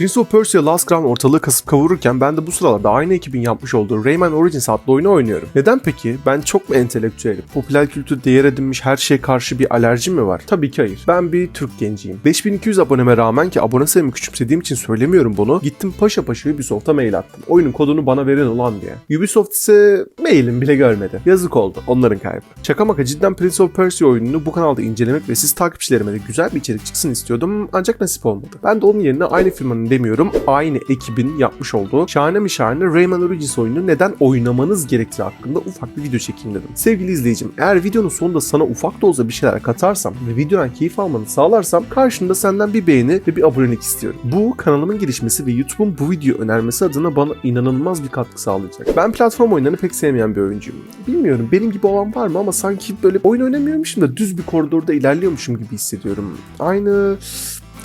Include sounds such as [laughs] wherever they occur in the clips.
Prince of Persia Last Crown ortalığı kasıp kavururken ben de bu sıralarda aynı ekibin yapmış olduğu Rayman Origins adlı oyunu oynuyorum. Neden peki? Ben çok mu entelektüelim? Popüler kültür değer edinmiş her şeye karşı bir alerjim mi var? Tabii ki hayır. Ben bir Türk genciyim. 5200 aboneme rağmen ki abone sayımı küçümsediğim için söylemiyorum bunu. Gittim paşa paşa Ubisoft'a mail attım. Oyunun kodunu bana verin ulan diye. Ubisoft ise mailim bile görmedi. Yazık oldu. Onların kaybı. Şaka maka cidden Prince of Persia oyununu bu kanalda incelemek ve siz takipçilerime de güzel bir içerik çıksın istiyordum ancak nasip olmadı. Ben de onun yerine aynı firmanın demiyorum aynı ekibin yapmış olduğu şahane mi şahane Rayman Origins oyununu neden oynamanız gerektiği hakkında ufak bir video çekeyim dedim. Sevgili izleyicim eğer videonun sonunda sana ufak da olsa bir şeyler katarsam ve videodan keyif almanı sağlarsam karşında senden bir beğeni ve bir abonelik istiyorum. Bu kanalımın gelişmesi ve YouTube'un bu video önermesi adına bana inanılmaz bir katkı sağlayacak. Ben platform oyunlarını pek sevmeyen bir oyuncuyum. Bilmiyorum benim gibi olan var mı ama sanki böyle oyun oynamıyormuşum da düz bir koridorda ilerliyormuşum gibi hissediyorum. Aynı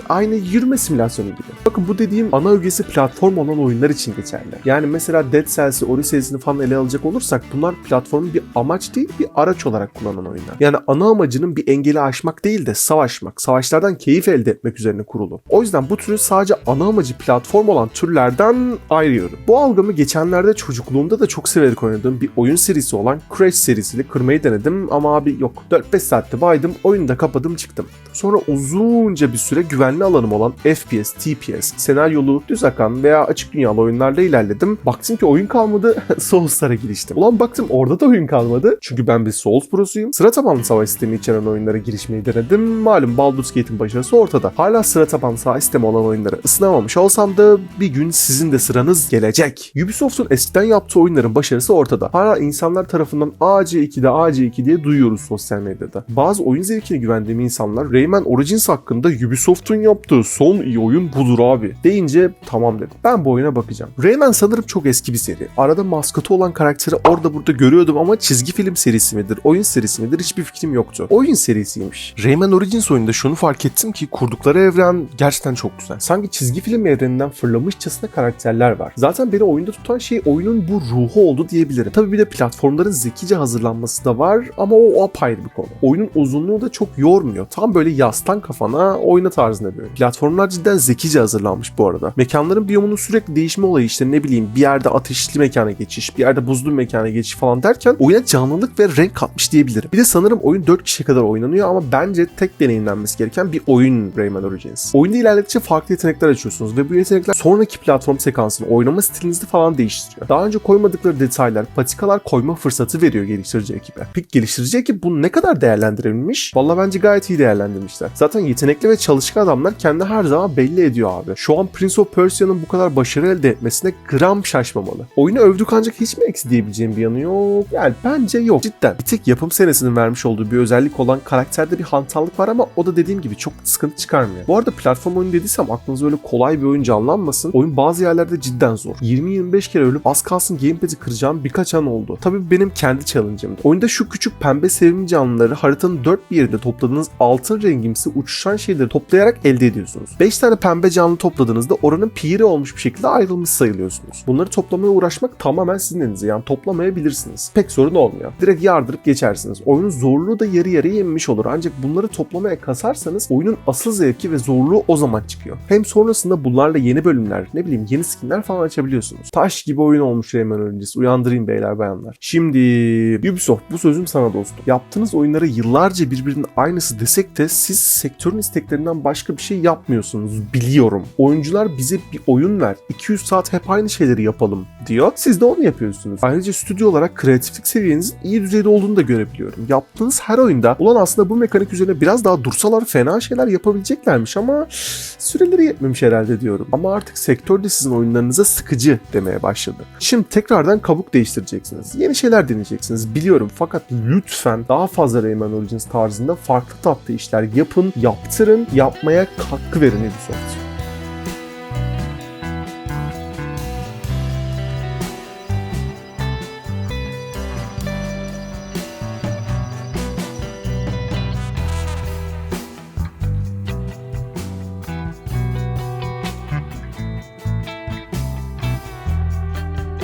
aynı yürüme simülasyonu gibi. Bakın bu dediğim ana ögesi platform olan oyunlar için geçerli. Yani mesela Dead Cells'i, Ori serisini falan ele alacak olursak bunlar platformun bir amaç değil bir araç olarak kullanılan oyunlar. Yani ana amacının bir engeli aşmak değil de savaşmak, savaşlardan keyif elde etmek üzerine kurulu. O yüzden bu türü sadece ana amacı platform olan türlerden ayırıyorum. Bu algımı geçenlerde çocukluğumda da çok severek oynadığım bir oyun serisi olan Crash serisiyle kırmayı denedim ama abi yok 4-5 saatte baydım oyunu da kapadım çıktım. Sonra uzunca bir süre güvenli alanım olan FPS, TPS, senaryolu, düz akan veya açık dünyalı oyunlarla ilerledim. Baktım ki oyun kalmadı, [laughs] Souls'lara giriştim. Ulan baktım orada da oyun kalmadı. Çünkü ben bir Souls prosuyum. Sıra tabanlı savaş sistemi içeren oyunlara girişmeyi denedim. Malum Baldur's Gate'in başarısı ortada. Hala sıra tabanlı savaş sistemi olan oyunlara ısınamamış olsam da bir gün sizin de sıranız gelecek. Ubisoft'un eskiden yaptığı oyunların başarısı ortada. Hala insanlar tarafından AC2'de AC2 diye duyuyoruz sosyal medyada. Bazı oyun zevkine güvendiğim insanlar Rayman Origins hakkında Ubisoft'un yaptığı son iyi oyun budur abi deyince tamam dedim. Ben bu oyuna bakacağım. Rayman sanırım çok eski bir seri. Arada maskotu olan karakteri orada burada görüyordum ama çizgi film serisi midir, oyun serisi midir hiçbir fikrim yoktu. Oyun serisiymiş. Rayman Origins oyununda şunu fark ettim ki kurdukları evren gerçekten çok güzel. Sanki çizgi film evreninden fırlamışçasına karakterler var. Zaten beni oyunda tutan şey oyunun bu ruhu oldu diyebilirim. Tabii bir de platformların zekice hazırlanması da var ama o apayrı bir konu. Oyunun uzunluğu da çok yormuyor. Tam böyle yastan kafana oyna tarzında oyun. Platformlar cidden zekice hazırlanmış bu arada. Mekanların biyomunun sürekli değişme olayı işte ne bileyim bir yerde ateşli mekana geçiş, bir yerde buzlu mekana geçiş falan derken oyuna canlılık ve renk katmış diyebilirim. Bir de sanırım oyun 4 kişiye kadar oynanıyor ama bence tek deneyimlenmesi gereken bir oyun Rayman Origins. Oyunda ilerledikçe farklı yetenekler açıyorsunuz ve bu yetenekler sonraki platform sekansını oynama stilinizi falan değiştiriyor. Daha önce koymadıkları detaylar, patikalar koyma fırsatı veriyor geliştirici ekibe. Peki geliştirici ekip bunu ne kadar değerlendirebilmiş? Valla bence gayet iyi değerlendirmişler. Zaten yetenekli ve çalışkan adamlar kendi her zaman belli ediyor abi. Şu an Prince of Persia'nın bu kadar başarı elde etmesine gram şaşmamalı. Oyunu övdük ancak hiç mi eksi diyebileceğim bir yanı yok? Yani bence yok. Cidden. Bir tek yapım senesinin vermiş olduğu bir özellik olan karakterde bir hantallık var ama o da dediğim gibi çok sıkıntı çıkarmıyor. Bu arada platform oyunu dediysem aklınıza öyle kolay bir oyun canlanmasın. Oyun bazı yerlerde cidden zor. 20-25 kere ölüp az kalsın gamepad'i kıracağım birkaç an oldu. Tabii benim kendi challenge'ımdı. Oyunda şu küçük pembe sevimli canlıları haritanın dört bir yerinde topladığınız altın rengimsi uçuşan şeyleri toplayarak elde ediyorsunuz. 5 tane pembe canlı topladığınızda oranın piri olmuş bir şekilde ayrılmış sayılıyorsunuz. Bunları toplamaya uğraşmak tamamen sizin elinize. Yani toplamayabilirsiniz. Pek sorun olmuyor. Direkt yardırıp geçersiniz. Oyunun zorluğu da yarı yarıya inmiş olur. Ancak bunları toplamaya kasarsanız oyunun asıl zevki ve zorluğu o zaman çıkıyor. Hem sonrasında bunlarla yeni bölümler, ne bileyim yeni skinler falan açabiliyorsunuz. Taş gibi oyun olmuş Rayman öncesi. Uyandırayım beyler bayanlar. Şimdi Ubisoft bu sözüm sana dostum. Yaptığınız oyunlara yıllarca birbirinin aynısı desek de siz sektörün isteklerinden başka bir şey yapmıyorsunuz biliyorum. Oyuncular bize bir oyun ver. 200 saat hep aynı şeyleri yapalım diyor. Siz de onu yapıyorsunuz. Ayrıca stüdyo olarak kreatiflik seviyenizin iyi düzeyde olduğunu da görebiliyorum. Yaptığınız her oyunda ulan aslında bu mekanik üzerine biraz daha dursalar fena şeyler yapabileceklermiş ama süreleri yetmemiş herhalde diyorum. Ama artık sektörde sizin oyunlarınıza sıkıcı demeye başladı. Şimdi tekrardan kabuk değiştireceksiniz. Yeni şeyler deneyeceksiniz biliyorum fakat lütfen daha fazla Rayman Origins tarzında farklı tatlı işler yapın, yaptırın, yapmaya katkı verin Ubisoft.